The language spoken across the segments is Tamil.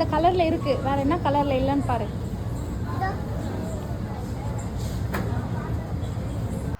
அந்த கலர்ல இருக்கு. வேற என்ன கலர்ல இல்லைன்னு பாரு.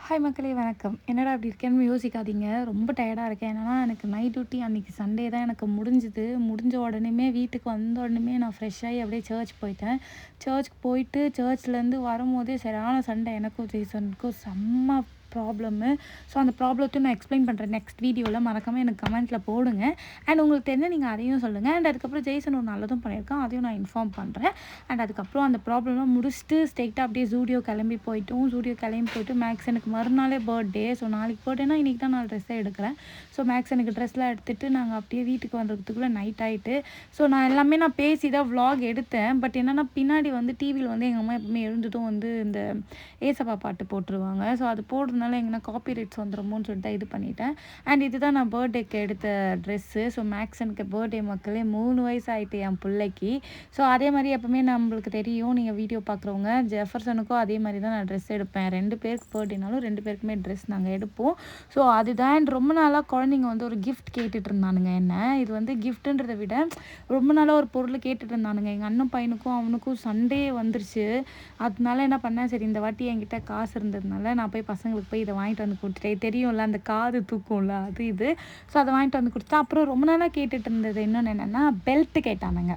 ஹாய் மக்களே வணக்கம். என்னடா அப்படி இருக்கேன்னு யோசிக்காதீங்க. ரொம்ப டயர்டாக இருக்கேன். என்னென்னா எனக்கு நைட் டியூட்டி அன்றைக்கி சண்டே தான் எனக்கு முடிஞ்சுது. முடிஞ்ச உடனேமே வீட்டுக்கு வந்த உடனே நான் ஃப்ரெஷ் ஆகி அப்படியே சர்ச் போயிட்டேன். சர்ச்சுக்கு போயிட்டு சர்ச்லேருந்து வரும்போதே சரியான சண்டை எனக்கும் ஜெய்சனுக்கும் செம்ம ப்ராப்ளம்மு ஸோ அந்த ப்ராப்ளத்தையும் நான் எக்ஸ்பிளைன் பண்ணுறேன் நெக்ஸ்ட் வீடியோவில் மறக்காமல் எனக்கு கமெண்ட்டில் போடுங்க. அண்ட் உங்களுக்கு தெரிஞ்ச நீங்கள் அதையும் சொல்லுங்கள் அண்ட் அதுக்கப்புறம் ஜெய்சன் ஒரு நல்லதும் பண்ணியிருக்கான். அதையும் நான் இன்ஃபார்ம் பண்ணுறேன் அண்ட் அதுக்கப்புறம் அந்த ப்ராப்ளம்லாம் முடிச்சுட்டு ஸ்ட்ரெயிட்டாக அப்படியே ஜூடியோ கிளம்பி போயிட்டோம். ஜூடியோ கிளம்பி போயிட்டு மேக்ஸ் எனக்கு மறுநாளே பர்த்டே ஸோ நாளைக்கு பர்த்டேனா இன்றைக்கி தான் நான் ட்ரெஸ்ஸை எடுக்கிறேன். ஸோ மேக்ஸ் எனக்கு ட்ரெஸ்லாம் எடுத்துகிட்டு நாங்கள் அப்படியே வீட்டுக்கு வந்ததுக்குள்ளே நைட் ஆகிட்டு ஸோ நான் எல்லாமே நான் பேசி தான் விலாக் எடுத்தேன். பட் என்னென்னா பின்னாடி வந்து டிவியில் வந்து எங்கள் அம்மா எப்பவுமே எழுந்ததும் வந்து இந்த ஏசப்பா பாட்டு போட்டுருவாங்க. ஸோ அது அதனால எங்கன்னா காப்பி ரைட்ஸ் வந்துடுமோன்னு சொல்லிட்டு தான் இது பண்ணிட்டேன். அண்ட் இதுதான் நான் பர்த்டேக்கு எடுத்த ட்ரெஸ்ஸு ஸோ மேக்ஸ் எனக்கு பர்த்டே மக்களே மூணு வயசு ஆகிட்டு என் பிள்ளைக்கு. ஸோ அதே மாதிரி எப்பவுமே நம்மளுக்கு தெரியும். நீங்கள் வீடியோ பார்க்குறவங்க ஜெஃபர்சனுக்கும் அதே மாதிரி தான் நான் ட்ரெஸ் எடுப்பேன். ரெண்டு பேருக்கு பர்த்டேனாலும் ரெண்டு பேருக்குமே ட்ரெஸ் நாங்கள் எடுப்போம். ஸோ அதுதான். அண்ட் ரொம்ப நாளாக குழந்தைங்க வந்து ஒரு கிஃப்ட் கேட்டுட்டு இருந்தானுங்க என்ன. இது வந்து கிஃப்ட்டுன்றதை விட ரொம்ப நாளாக ஒரு பொருள் கேட்டுட்டு இருந்தானுங்க எங்கள் அண்ணன் பையனுக்கும் அவனுக்கும் சண்டே வந்துருச்சு. அதனால என்ன பண்ணேன்? சரி இந்த வாட்டி என்கிட்ட காசு இருந்ததுனால நான் போய் பசங்களுக்கு போய் இதை வாங்கிட்டு வந்து கொடுத்துட்டேன். தெரியும்ல அந்த காது தூக்கும்ல அது இது. ஸோ அதை வாங்கிட்டு வந்து கொடுத்துட்டேன். அப்புறம் ரொம்ப நாளாக கேட்டுட்டு இருந்தது இன்னொன்று என்னென்னா பெல்ட்டு கேட்டானுங்க.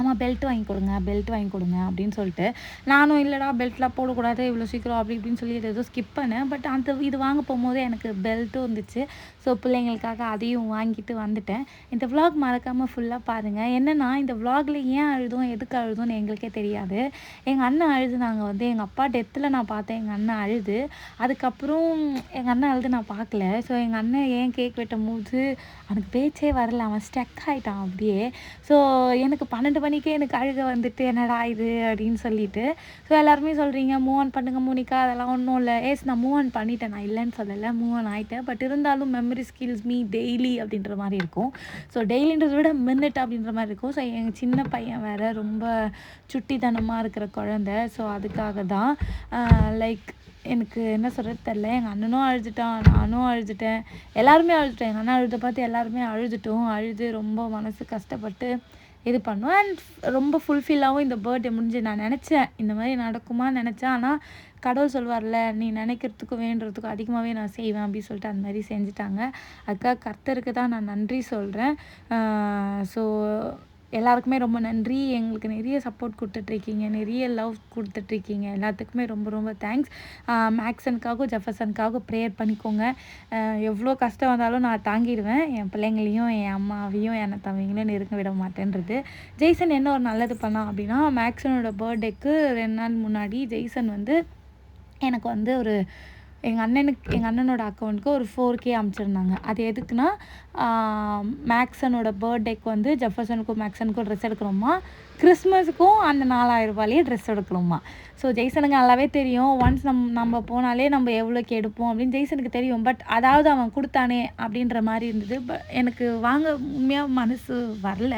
ஆமாம் பெல்ட் வாங்கி கொடுங்க பெல்ட் வாங்கி கொடுங்க அப்படின்னு சொல்லிட்டு நானும் இல்லைடா பெல்ட்லாம் போடக்கூடாது இவ்வளோ சீக்கிரம் அப்படி இப்படின்னு சொல்லி ஏதோ ஸ்கிப் பண்ணேன். பட் அந்த இது வாங்க போகும்போது எனக்கு பெல்ட்டும் இருந்துச்சு. ஸோ பிள்ளைங்களுக்காக அதையும் வாங்கிட்டு வந்துட்டேன். இந்த விலாக் மறக்காமல் ஃபுல்லாக பாருங்கள் என்னென்னா இந்த விலாகில் ஏன் அழுதும் எதுக்கு அழுதும்னு எங்களுக்கே தெரியாது. எங்கள் அண்ணன் அழுதுனாங்க வந்து எங்கள் அப்பா டெத்தில் நான் பார்த்தேன் எங்கள் அண்ணன் அழுது. அதுக்கப்புறம் எங்கள் அண்ணன் அழுது நான் பார்க்கல. ஸோ எங்கள் அண்ணன் ஏன் கேக் வெட்டும் போது அவனுக்கு பேச்சே வரல. அவன் ஸ்டக் ஆகிட்டான் அப்படியே. ஸோ எனக்கு பன்னெண்டு மணிக்கே எனக்கு அழுக வந்துட்டு என்னடா இது? அப்படின்னு சொல்லிட்டு. ஸோ எல்லாருமே சொல்கிறீங்க மூவ் ஆன் பண்ணுங்க மோனிகா அதெல்லாம் ஒன்றும் இல்லை. ஏஸ் நான் மூவ் ஆன் பண்ணிட்டேன். நான் இல்லைன்னு சொல்லலை. மூவ் ஆன் ஆகிட்டேன் பட் இருந்தாலும் மெமரி ஸ்கில்ஸ் மீ டெய்லி அப்படின்ற மாதிரி இருக்கும். ஸோ டெய்லின்றதை விட மினிட் அப்படின்ற மாதிரி இருக்கும். ஸோ எங்கள் சின்ன பையன் வேறு ரொம்ப சுட்டித்தனமாக இருக்கிற குழந்த. ஸோ அதுக்காக தான் லைக் எனக்கு என்ன சொல்கிறது தெரில எங்கள் அண்ணனும் அழுதுட்டான் நானும் அழுதுட்டேன். எல்லாருமே அழுதுட்டேன் எங்கள் அண்ணன் அழுத பார்த்து எல்லாருமே அழுதுட்டோம். அழுது ரொம்ப மனசு கஷ்டப்பட்டு இது பண்ணோம். அண்ட் ரொம்ப ஃபுல்ஃபில்லாகவும் இந்த பர்த்டே முடிஞ்சு நான் நினச்சேன். இந்த மாதிரி நடக்குமா நினச்சேன். ஆனால் கடவுள் சொல்வார்ல நீ நினைக்கிறதுக்கும் வேண்டுறதுக்கும் அதிகமாகவே நான் செய்வேன் அப்படின்னு சொல்லிட்டு அந்த மாதிரி செஞ்சுட்டாங்க. அதுக்காக கர்த்தருக்கு தான் நான் நன்றி சொல்கிறேன் ஸோ எல்லாருக்குமே ரொம்ப நன்றி. எங்களுக்கு நிறைய சப்போர்ட் கொடுத்துட்ருக்கீங்க. நிறைய லவ் கொடுத்துட்ருக்கீங்க. எல்லாத்துக்குமே ரொம்ப ரொம்ப தேங்க்ஸ் மேக்ஸனுக்காகவும் ஜெஃபர்சனுக்காகவும் ப்ரேயர் பண்ணிக்கோங்க. எவ்வளோ கஷ்டம் வந்தாலும் நான் தாங்கிடுவேன். என் பிள்ளைங்களையும் என் அம்மாவையும் என் தம்பிங்களையும் நெருங்க விட மாட்டேன்றது. ஜெய்சன் என்ன ஒரு நல்லது பண்ணான் அப்படின்னா மேக்ஸனோட பர்த்டேக்கு ரெண்டு நாள் முன்னாடி ஜெய்சன் வந்து எனக்கு வந்து ஒரு எங்கள் அண்ணனுக்கு எங்கள் அண்ணனோட அக்கௌண்ட்க்கு ஒரு ஃபோர் கே அனுப்பிச்சிருந்தாங்க அது எதுக்குன்னா மேக்ஸனோட பர்த்டேக்கு வந்து ஜெஃபர்சனுக்கும் மேக்ஸனுக்கும் ட்ரெஸ் எடுக்கிறோமா கிறிஸ்மஸுக்கும் அந்த நாலாயிரம் ரூபாயிலேயே ட்ரெஸ் எடுக்கணுமா? ஸோ ஜெய்சனுக்கு நல்லாவே தெரியும். ஒன்ஸ் நம் நம்ம போனாலே நம்ம எவ்வளோக்கு எடுப்போம் அப்படின்னு ஜெய்சனுக்கு தெரியும். பட் அதாவது அவன் கொடுத்தானே அப்படின்ற மாதிரி இருந்தது. பட் எனக்கு வாங்க உண்மையாக மனசு வரல.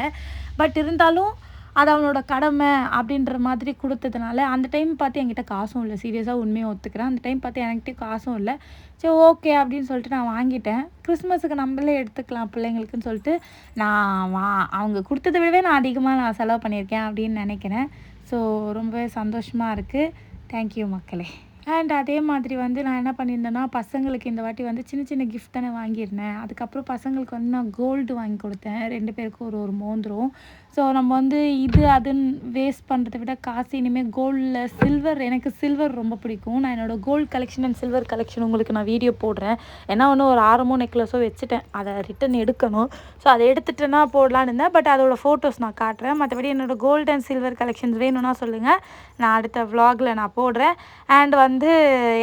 பட் இருந்தாலும் அது அவனோட கடமை அப்படின்ற மாதிரி கொடுத்ததுனால அந்த டைம் பார்த்து என்கிட்ட காசும் இல்லை. சீரியஸாக உண்மையை ஒத்துக்கிறேன். அந்த டைம் பார்த்து என்கிட்ட காசும் இல்லை. சரி ஓகே அப்படின்னு சொல்லிட்டு நான் வாங்கிட்டேன். கிறிஸ்மஸுக்கு நம்மளே எடுத்துக்கலாம் பிள்ளைங்களுக்குன்னு சொல்லிட்டு நான் வா அவங்க கொடுத்ததை விடவே நான் அதிகமாக நான் செலவு பண்ணியிருக்கேன் அப்படின்னு நினைக்கிறேன். ஸோ ரொம்பவே சந்தோஷமாக இருக்குது தேங்க்யூ மக்களே. அண்ட் அதே மாதிரி வந்து நான் என்ன பண்ணியிருந்தேன்னா பசங்களுக்கு இந்த வாட்டி வந்து சின்ன சின்ன கிஃப்ட் தானே வாங்கியிருந்தேன். அதுக்கப்புறம் பசங்களுக்கு வந்து நான் கோல்டு வாங்கி கொடுத்தேன். ரெண்டு பேருக்கும் ஒரு ஒரு மோந்திரம் ஸோ நம்ம வந்து இது அதுன்னு வேஸ்ட் பண்ணுறதை விட காசு இனிமேல் கோல்டில் சில்வர் எனக்கு சில்வர் ரொம்ப பிடிக்கும். நான் என்னோடய gold collection and silver collection உங்களுக்கு நான் வீடியோ போடுறேன். ஏன்னா ஒன்று ஒரு ஆரமோ நெக்லஸோ வச்சுட்டேன். அதை ரிட்டன் எடுக்கணும். ஸோ அதை எடுத்துட்டேன்னா போடலான்னு இருந்தேன். பட் அதோடய ஃபோட்டோஸ் நான் காட்டுறேன். மற்றபடி என்னோடய கோல்டு அண்ட் சில்வர் கலெக்ஷன்ஸ் வேணும்னா சொல்லுங்கள் நான் அடுத்த வ்ளாகில் நான் போடுறேன். அண்ட் வந்து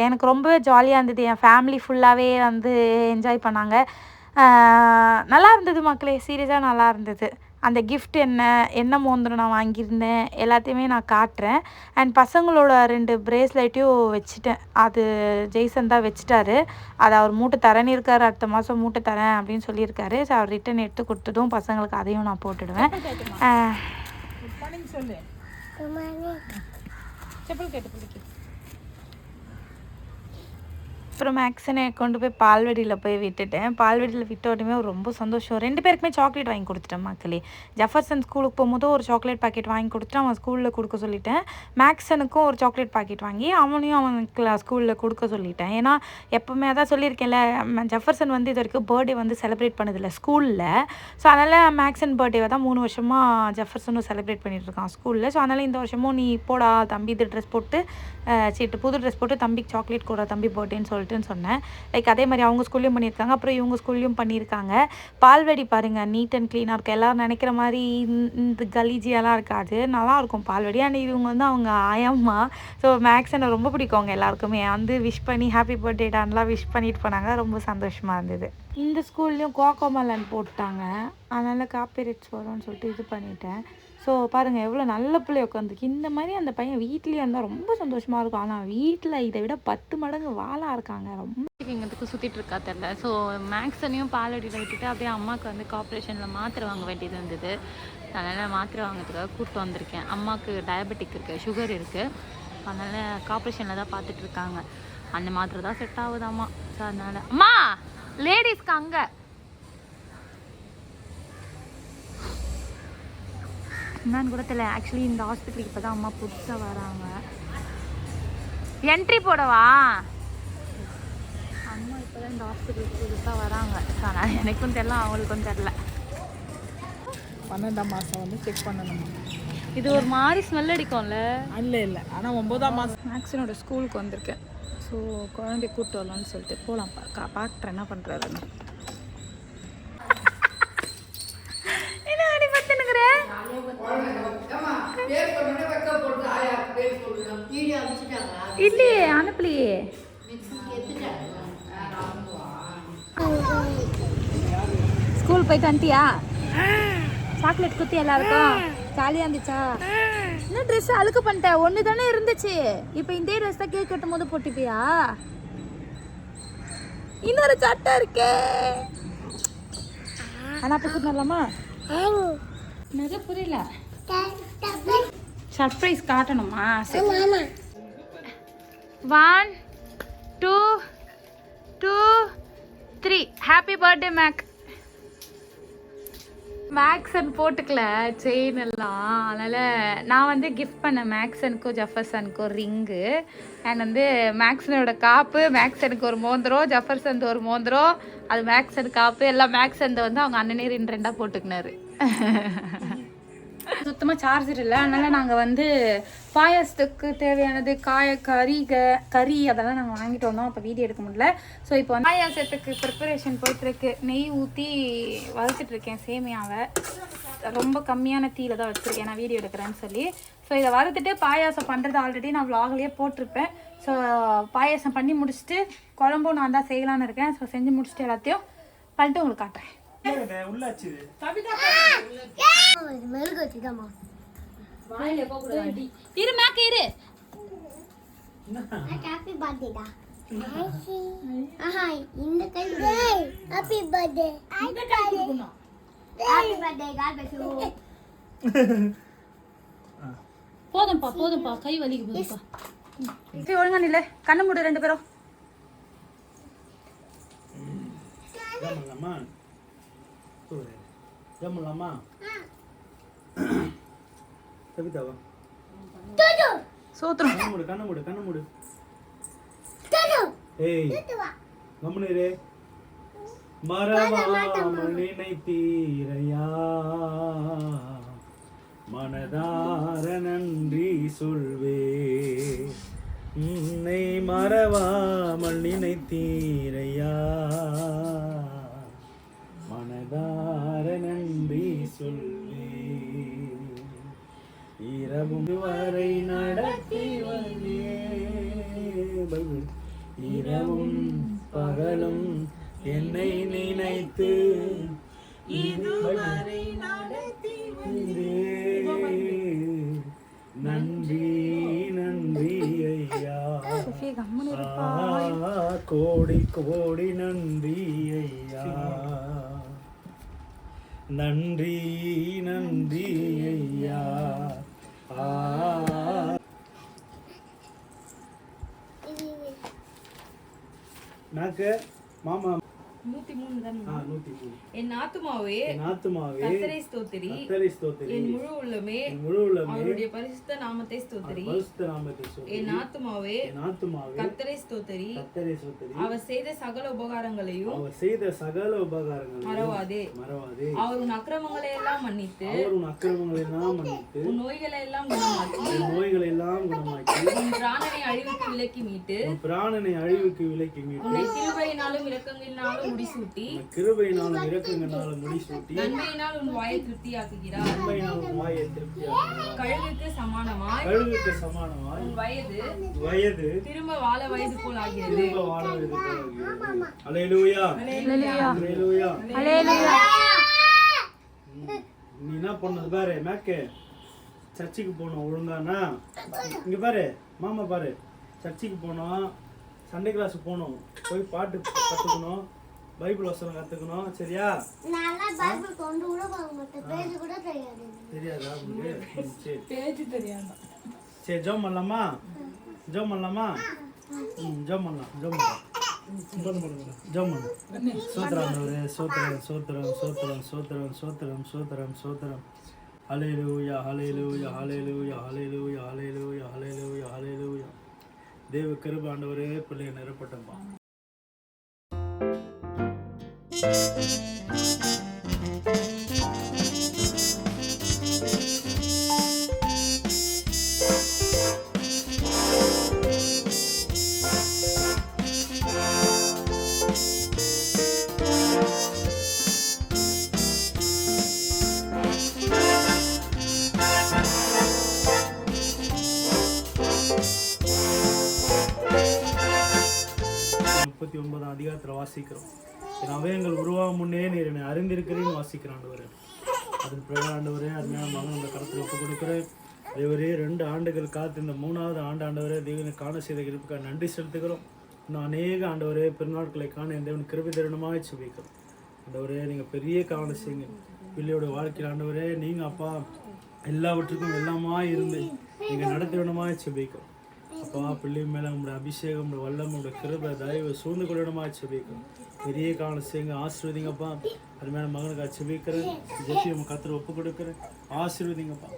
எனக்கு ரொம்பவே ஜாலியாக இருந்தது. என் ஃபேமிலி ஃபுல்லாகவே வந்து என்ஜாய் பண்ணாங்க. நல்லா இருந்தது மக்களே. சீரியஸாக நல்லா இருந்தது. அந்த gift என்ன என்ன மோந்திரம் நான் வாங்கியிருந்தேன் எல்லாத்தையுமே நான் காட்டுறேன். அண்ட் பசங்களோட ரெண்டு பிரேஸ்லெட்டையும் வச்சுட்டேன். அது ஜெய்சன் தான் வச்சுட்டாரு. அதை அவர் மூட்டை தரேன்னு இருக்காரு அடுத்த மாதம் மூட்டை தரேன் அப்படின்னு சொல்லியிருக்காரு. ஸோ அவர் ரிட்டன் எடுத்து கொடுத்ததும் பசங்களுக்கு அதையும் நான் போட்டுடுவேன். சொல்லு அப்புறம் மேக்ஸனை கொண்டு போய் பால்வெடியில் போய் விட்டுட்டேன். பால்வெடியில் விட்ட உடனே ரொம்ப சந்தோஷம். ரெண்டு பேருக்குமே சாக்லேட் வாங்கி கொடுத்துட்டேன் மக்களே. ஜஃபர்சன் ஸ்கூலுக்கு போகும்போது ஒரு சாக்லேட் பாக்கெட் வாங்கி கொடுத்துட்டு அவன் ஸ்கூலில் கொடுக்க சொல்லிட்டேன். மேக்ஸனுக்கும் ஒரு சாக்லேட் பாக்கெட் வாங்கி அவனையும் அவனுக்கு ஸ்கூலில் கொடுக்க சொல்லிட்டேன். ஏன்னா எப்போவுமே அதான் சொல்லியிருக்கேன்ல ம- ஜெஃபர்சன் வந்து இது வரைக்கும் பர்த்டே வந்து செலிப்ரேட் பண்ணதில்லை ஸ்கூலில் ஸோ அதனால் மேக்ஸன் பர்த்டேவை தான் மூணு வருஷமாக ஜெஃபர்சனும் செலிப்ரேட் பண்ணிகிட்டு இருக்கான் ஸ்கூலில் ஸோ அதனால் இந்த வருஷமும் நீ போடா தம்பி இது ட்ரெஸ் போட்டு சீட்டு புது ட்ரெஸ் போட்டு தம்பிக்கு சாக்லேட் கூட தம்பி பர்த்டேன்னு சொல்லி சொல்லிட்டுன்னு சொன்னேன். லைக் அதே மாதிரி அவங்க ஸ்கூல்லையும் பண்ணியிருக்காங்க. அப்புறம் இவங்க ஸ்கூல்லையும் பண்ணியிருக்காங்க. பால்வடி பாருங்கள் நீட் அண்ட் க்ளீனாக இருக்கும் எல்லோரும் நினைக்கிற மாதிரி இந்த- இந்த கலீஜியெல்லாம் இருக்காது. நல்லா இருக்கும் பால்வடி அண்ட் இவங்க வந்து அவங்க ஆயம்மா ஸோ மேக்ஸ் எனக்கு ரொம்ப பிடிக்கும் அவங்க எல்லாருக்குமே. வந்து விஷ் பண்ணி ஹாப்பி பர்த்டே டான்லாம் விஷ் பண்ணிட்டு போனாங்க. ரொம்ப சந்தோஷமாக இருந்தது. இந்த ஸ்கூல்லையும் கோகோமலன் போட்டாங்க. அதனால் காப்பிரைட்ஸ் வரும்னு சொல்லிட்டு இது பண்ணிட்டேன். ஸோ பாருங்கள் எவ்வளோ நல்ல பிள்ளை உட்காந்துருக்கு இந்த மாதிரி அந்த பையன் வீட்லேயே இருந்தால் ரொம்ப சந்தோஷமாக இருக்கும். ஆனால் வீட்டில் இதை விட பத்து மடங்கு வாழா இருக்காங்க. ரொம்ப இவங்களுக்கு சுற்றிட்டு இருக்கா தெரில ஸோ மேக்ஸனையும் பாலடியில் விட்டுட்டு அப்படியே அம்மாவுக்கு வந்து கார்பரேஷனில் மாத்திரை வாங்க வேண்டியது இருந்தது. அதனால் மாத்திரை வாங்குறதுக்காக கூப்பிட்டு வந்திருக்கேன். அம்மாவுக்கு டயபெட்டிக் இருக்குது சுகர் இருக்குது அதனால் கார்பரேஷனில் தான் பார்த்துட்ருக்காங்க அந்த மாத்திரை தான் செட் ஆகுதாம்மா. ஸோ அதனால் அம்மா லேடிஸ்க்கு அங்கே. என்னன்னு கூட தெரியல. ஆக்சுவலி இந்த ஹாஸ்பிட்டலுக்கு இப்போ தான் அம்மா புதுசாக வராங்க. என்ட்ரி போடவா? அம்மா இப்போ தான் இந்த ஹாஸ்பிட்டலுக்கு புதுசாக வராங்க. ஸோ எனக்கும் தெரியல அவங்களுக்கும் தெரில பன்னெண்டாம் மாதம் வந்து செக் பண்ணணும். இது ஒரு மாதிரி ஸ்மெல் அடிக்கும்ல. இல்லை இல்லை. ஆனால் ஒம்போதாம் மாதம் மேக்ஸினோட ஸ்கூலுக்கு வந்திருக்கேன். ஸோ குழந்தைய கூப்பிட்டு வரலான்னு சொல்லிட்டு போகலாம் பா பார்க்குறேன் என்ன பண்ணுறாருன்னு என்ன அப்படி பார்த்துனுக்குற இல்லையே அனுப்பலையே ஸ்கூல் வந்துட்டியா சாக்லேட் குத்தி எல்லாருக்கும் ஜாலியாக இருந்துச்சா? என்ன ட்ரெஸ் அழுக்கு பண்ணிட்டேன் ஒன்று தானே இருந்துச்சு. இப்போ இந்த ட்ரெஸ் தான் கேக் கட்டும் போது போட்டுப்பியா? இன்னொரு சட்டை இருக்கே. ஆனால் அப்போ கூட்டினலாமா நிறைய புரியல. சர்ப்ரைஸ் காட்டணுமா? சரி. One two two three happy birthday Mac Maxon போட்டுக்கல செயின் எல்லாம். அதனால் நான் வந்து கிஃப்ட் பண்ணேன் மேக்ஸனுக்கும் ஜஃபர்சனுக்கும் ரிங்கு அண்ட் வந்து மேக்ஸனோட காப்பு மேக்ஸனுக்கு ஒரு மோந்திரம் ஜஃபர்சன் ஒரு மோந்திரம் அது மேக்ஸன் காப்பு எல்லாம் மேக்ஸன் வந்து அவங்க அண்ணனே ரெண்டு ரெண்டாக போட்டுக்கினாரு. சுத்தமாக சார்ஜர் இல்லை. அதனால் நாங்கள் வந்து பாயாசத்துக்கு தேவையானது காய கறி க கறி அதெல்லாம் நாங்கள் வாங்கிட்டு வந்தோம். அப்போ வீடியோ எடுக்க முடியல. ஸோ இப்போ வந்து பாயாசத்துக்கு ப்ரிப்பரேஷன் போயிட்டுருக்கு. நெய் ஊற்றி வறுத்துட்டு இருக்கேன் சேமியாவை. ரொம்ப கம்மியான தீயில தான் வச்சுருக்கேன். நான் வீடியோ எடுக்கிறேன்னு சொல்லி. ஸோ இதை வறுத்துட்டு பாயாசம் பண்ணுறது ஆல்ரெடி நான் vlogலயே போட்டிருப்பேன். ஸோ பாயாசம் பண்ணி முடிச்சுட்டு குழம்பும் நான் தான் செய்யலான்னு இருக்கேன். ஸோ செஞ்சு முடிச்சுட்டு எல்லாத்தையும் பண்ணிட்டு உங்களுக்கு காட்டுறேன். உள்ளாச்சு இரு மேக்க இரு ஹாப்பி பர்த்டேடா ஆஹா இந்த கை happy birthday happy birthday God bless you போதும்ப்பா போதும்ப்பா கை வலிக்கு போதும்ப்பா சரி ஒழுங்கா நில்ல கண்ணு மூடு ரெண்டு பேரும் ஜம்மலாமா ஜம்மலாமா கவிதாவா? சோத்துரும். கண்ணு மூடு கண்ணு மூடு கண்ணு மூடு. ஏய் வா. கம்முனு மரபாமல் நினைத்தீரையா? மனதார நன்றி சொல்வே. உன்னை மறவாமல் நினைத்தீரையா? மனதார நன்றி சொல்வே. இரவும் வரை நடத்தி வந்தே இரவும் பகலும் என்னை நினைத்து இதுவரை நடத்தி நன்றி நன்றி ஐயா. கோடி கோடி நன்றி ஐயா. நன்றி நன்றி ஐயா. ஆ. மேக்கு மாமா. நூத்தி மூணு தானே ஆ நூத்தி மூணு. என் ஆத்துமாவே என் ஆத்துமாவே கத்தரை ஸ்தோத்திரி. கத்தரை ஸ்தோத்திரி. என் முழு உள்ளமே என் முழு உள்ளமே அவருடைய பரிசுத்த நாமத்தை ஸ்தோத்திரி. பரிசுத்த நாமத்தை ஸ்தோத்திரி. என் ஆத்துமாவே என் ஆத்துமாவே கத்தரை ஸ்தோத்திரி. கத்தரை ஸ்தோத்திரி. அவர் செய்த சகல உபகாரங்களையும் அவர் செய்த சகல உபகாரங்களையும் மறவாதே. மறவாதே. அவர் உன் அக்கிரமங்களை எல்லாம் மன்னித்து அவர் உன் அக்கிரமங்களை எல்லாம் மன்னித்து உன் நோய்களை எல்லாம் குணமாக்கி உன் நோய்களை எல்லாம் குணமாக்கி உன் பிராணனை அழிவுக்கு விலக்கி மீட்டு உன் பிராணனை அழிவுக்கு விலக்கி மீட்டு உன்னை கிருபையினாலும் இரக்கங்களினாலும் முடிசூட்டி. உன் கிருபையினாலும் இறக்கங்களாலும் முடிசூட்டி. நன்மையினால் உன் வாயை திருப்தியாக்குகிறார். உண்மையினாலும் வாயை திருப்தியாக்குகிறார். கழுகுக்கு சமானமாய் கழுகுக்கு சமானமாய் உன் வயது வயது திரும்ப வாழ வயது போல் ஆகிறது. திரும்ப வாழ நீ என்ன பண்ணது பாரு மேக்கு. சர்ச்சுக்கு போனோம் ஒழுங்கானா? இங்க பாரு மாமா பாரு. சர்ச்சுக்கு போனோம் சண்டே கிளாஸ் போகணும் போய் பாட்டு கத்துக்கணும். பைபிள் வசனம் கத்துக்கணும் சரியா? நல்லா பைபிள் கொண்டு கூட போக மாட்டேன். பேச கூட தெரியாது. தெரியாதா உங்களுக்கு? சரி. பேச்சு தெரியாதான் சரி ஜோம் பண்ணலாமா? ஜோம் பண்ணலாமா? ஜோம் பண்ணலாம் ஜோம் பண்ணலாம். சோத்திரம் சோத்திரம் சோத்திரம் சோத்திரம் சோத்திரம் சோத்திரம் சோத்திரம் சோத்திரம். தேவ கிருபை ஆண்டவரே பிள்ளைய நிரப்பட்டம்பா முப்பத்தி ஒன்பதாம் அதிகாரத்தில் வாசிக்கிறோம் என் அவயங்கள் முன்னே நீர் என்னை அறிந்திருக்கிறேன்னு வாசிக்கிறான் ஆண்டவரே. அதன் பிறகு ஆண்டவரே அருமையான மகன் அந்த கடத்தில் ஒப்பு கொடுக்குறேன். தேவரே ரெண்டு ஆண்டுகள் காத்து இந்த மூணாவது ஆண்டு ஆண்டவரே தேவனை காண செய்த இருப்புக்காக நன்றி செலுத்துகிறோம். இன்னும் அநேக ஆண்டவரே பெருநாட்களை காண என் தேவன் கிருபி தருணமாக சுபிக்கிறோம் ஆண்டவரே நீங்கள் பெரிய கவனம் செய்யுங்க. பிள்ளையோட வாழ்க்கையில் ஆண்டவரே நீங்கள் அப்பா எல்லாவற்றுக்கும் எல்லாமா இருந்து நீங்கள் நடத்திடணுமா செபிக்கிறோம் அப்பா பிள்ளை மேலே உங்களுடைய அபிஷேகம் உங்களுடைய வல்லம் உங்களுடைய கிருபை தயவு சூழ்ந்து கொள்ளிடமாக செபிக்கிறோம். பெரிய காலம் செய்யுங்க. ஆசீர்வதிங்கப்பா. அது மேலே மகனுக்கு அச்சபிக்கிறேன் ஜெஃபி உங்க கத்திர ஒப்பு கொடுக்குறேன். ஆசீர்வதிங்கப்பா.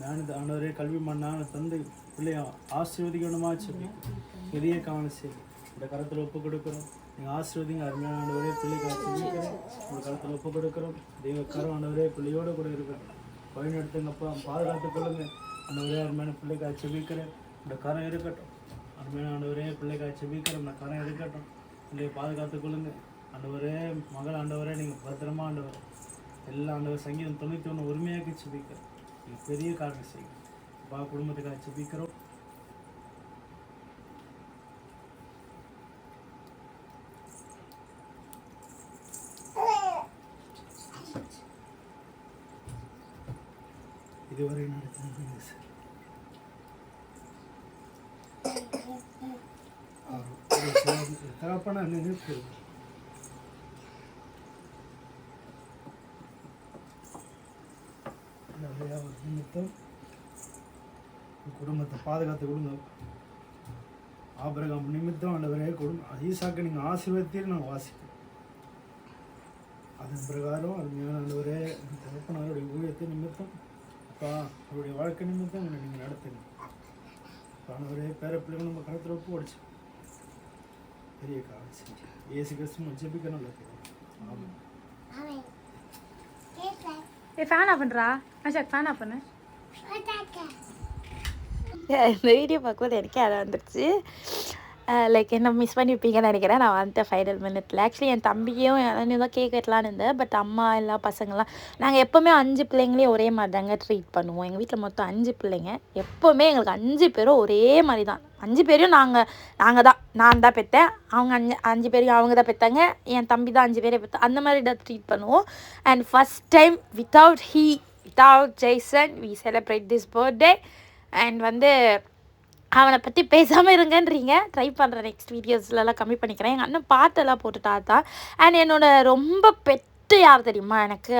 ஞானது ஆனவரே கல்வி மண்ணான தந்தை பிள்ளைய ஆசீர்வதிக்கணுமா செபிக்கிறோம். பெரிய காலம் செய்யுங்க. இந்த கரத்தில் ஒப்பு கொடுக்குறோம். நீங்கள் ஆசீர்வதிங்க. அருமையான ஆண்டவரே பிள்ளைக்கு செபிக்கிறேன். உங்கள் கரத்தில் ஒப்பு கொடுக்குறோம். தெய்வ கரம் ஆண்டவரே பிள்ளையோடு கூட இருக்கிறேன் வழிநடத்துங்கப்பா பாதுகாத்துக் கொள்ளுங்க. ஒரே அருமையான பிள்ளைக்கு செபிக்கிறேன். இந்த கரம் இருக்கட்டும். அருமையான ஆண்டவரே பிள்ளைக்காய் செபிக்கிறேன் இந்த கரம் இருக்கட்டும். பிள்ளையை பாதுகாத்து கொள்ளுங்க. ஆண்டவரே மகள் ஆண்டவரே நீங்கள் பத்திரமா ஆண்டவர். எல்லா ஆண்டவர் சங்கீதம் தொண்ணூற்றி ஒன்று உரிமையாக்கி செபிக்கிறோம். நீங்கள் பெரிய காரணம் செய்யுங்க. பா குடும்பத்துக்காக செபிக்கிறோம் இதுவரை நடத்தினது சார் தகப்பனா நிமித்தம் குடும்பத்தை பாதுகாத்து கொடுங்க ஆபரகம் நிமித்தம் ஆண்டவரே குடும்பம் ஈசாக்கு நீங்கள் ஆசீர்வதித்தீர் நான் வாசிப்பேன் அதன் பிரகாரம் அருமையான ஆண்டவரே தகப்பனாருடைய ஊழியத்தை நிமித்தம் அப்பா அவருடைய வாழ்க்கை நிமித்தம் என்னை நீங்கள் நடத்துங்க ஆண்டவரே பேர பிள்ளைகள் நம்ம கருத்தில் ஒப்பு உடச்சு பெரிய காலம் செஞ்சு ஏசு கிறிஸ்து ஜெபிக்கணும் ஆமாம் அவன் கேட்க ஏ ஃபேன் ஆஃப் பண்ணுறா அஷாக் ஃபேன் ஆஃப் பண்ணு. இந்த வீடியோ பார்க்கும்போது எனக்கே அதை வந்துருச்சு. Uh, லைக் என்ன மிஸ் பண்ணியிருப்பீங்கன்னு நினைக்கிறேன். நான் வந்துட்டேன் ஃபைனல் மினிட்ல ஆக்சுவலி என் தம்பியும் என்னையும் தான் கேக் வெட்டலான்னு இருந்தேன் பட் அம்மா எல்லா பசங்களாம் நாங்கள் எப்போவுமே அஞ்சு பிள்ளைங்களையும் ஒரே மாதிரி தாங்க ட்ரீட் பண்ணுவோம். எங்கள் வீட்டில் மொத்தம் அஞ்சு பிள்ளைங்க. எப்போவுமே எங்களுக்கு அஞ்சு பேரும் ஒரே மாதிரி தான் அஞ்சு பேரையும் நாங்கள் நாங்கள் தான். நான் தான் பெற்றேன் அவங்க அஞ்சு அஞ்சு பேரையும் அவங்க தான் பெற்றாங்க என் தம்பி தான் அஞ்சு பேரே பெற்ற அந்த மாதிரி தான் ட்ரீட் பண்ணுவோம். And first time without he without Jason we celebrate this birthday and வந்து அவனை பற்றி பேசாமல் இருங்கன்றீங்க. ட்ரை பண்ணுறேன் நெக்ஸ்ட் வீடியோஸ்லலாம் கம்மி பண்ணிக்கிறேன். எங்கள் அண்ணன் பாட்டெல்லாம் போட்டுட்டா தான் அண்ட் என்னோட ரொம்ப பெட்டு யார் தெரியுமா எனக்கு?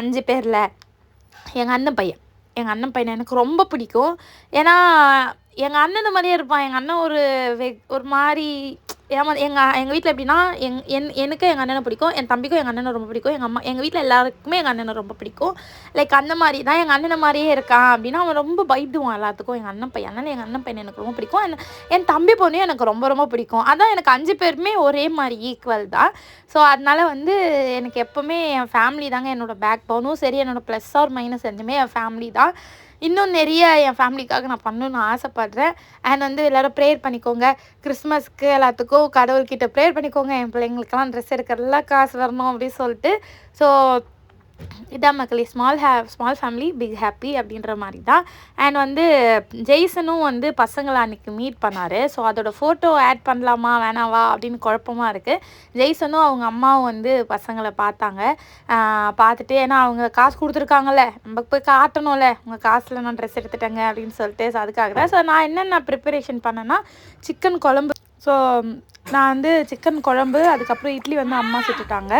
அஞ்சு பேரில். எங்கள் அண்ணன் பையன். எங்கள் அண்ணன் பையனை எனக்கு ரொம்ப பிடிக்கும். ஏன்னா எங்கள் அண்ணன் மாதிரியே இருப்பான். எங்கள் அண்ணன் ஒரு வெ ஒரு மாதிரி ஏமா எங்கள் எங்கள் வீட்டில் எப்படின்னா எங் என் எனக்கு எங்கள் அண்ணனை பிடிக்கும் என் தம்பிக்கும் எங்கள் அண்ணனை ரொம்ப பிடிக்கும் எங்கள் அம்மா எங்கள் வீட்டில் எல்லாருக்குமே எங்கள் அண்ணனை ரொம்ப பிடிக்கும். லைக் அந்த மாதிரி தான் எங்கள் அண்ணனை மாதிரியே இருக்கான் அப்படின்னா அவன் ரொம்ப பயப்படுவான் எல்லாத்துக்கும். எங்கள் அண்ணன் பையன் அதனால் எங்கள் அண்ணன் பையன் எனக்கு ரொம்ப பிடிக்கும். என் தம்பி பொண்ணையும் எனக்கு ரொம்ப ரொம்ப பிடிக்கும். அதான் எனக்கு அஞ்சு பேருமே ஒரே மாதிரி ஈக்குவல் தான். ஸோ அதனால வந்து எனக்கு எப்போவுமே என் ஃபேமிலி தாங்க என்னோட பேக் போனும் சரி என்னோட ப்ளஸ் ஆர் மைனஸ் ரெண்டுமே என் ஃபேமிலி தான். இன்னும் நிறைய என் ஃபேமிலிக்காக நான் பண்ணணும்னு ஆசைப்பட்றேன். அண்ட் வந்து எல்லோரும் ப்ரேயர் பண்ணிக்கோங்க. கிறிஸ்மஸ்க்கு எல்லாத்துக்கும் கடவுள்கிட்ட ப்ரேயர் பண்ணிக்கோங்க. என் பிள்ளைங்களுக்கெல்லாம் ட்ரெஸ் எடுக்கிறதுலாம் காசு வரணும் அப்படின்னு சொல்லிட்டு. ஸோ இதான் மக்களே small hey small family big happy அப்படின்ற மாதிரி தான் அண்ட் வந்து ஜெய்சனும் வந்து பசங்களை அன்றைக்கி மீட் பண்ணார். ஸோ அதோட ஃபோட்டோ ஆட் பண்ணலாமா வேணாவா அப்படின்னு குழப்பமாக இருக்குது ஜெய்சனும் அவங்க அம்மாவும் வந்து பசங்களை பார்த்தாங்க. பார்த்துட்டு ஏன்னா அவங்க காசு கொடுத்துருக்காங்கல்ல நம்ம போய் காட்டணும்ல உங்கள் காசில் நான் ட்ரெஸ் எடுத்துட்டேங்க அப்படின்னு சொல்லிட்டு ஸோ அதுக்காக தான். ஸோ நான் என்னென்ன ப்ரிப்பரேஷன் பண்ணேன்னா சிக்கன் குழம்பு. ஸோ நான் வந்து சிக்கன் குழம்பு அதுக்கப்புறம் இட்லி வந்து அம்மா சுட்டுட்டாங்க.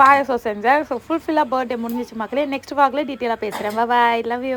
பாயசம் செஞ்சேன். ஸோ ஃபுல்ஃபில்லாக பர்த்டே முடிஞ்சிச்சு மக்களே. நெக்ஸ்ட் வாக்கில் டீட்டெயிலாக பேசுகிறேன் பாய் லவ் யூ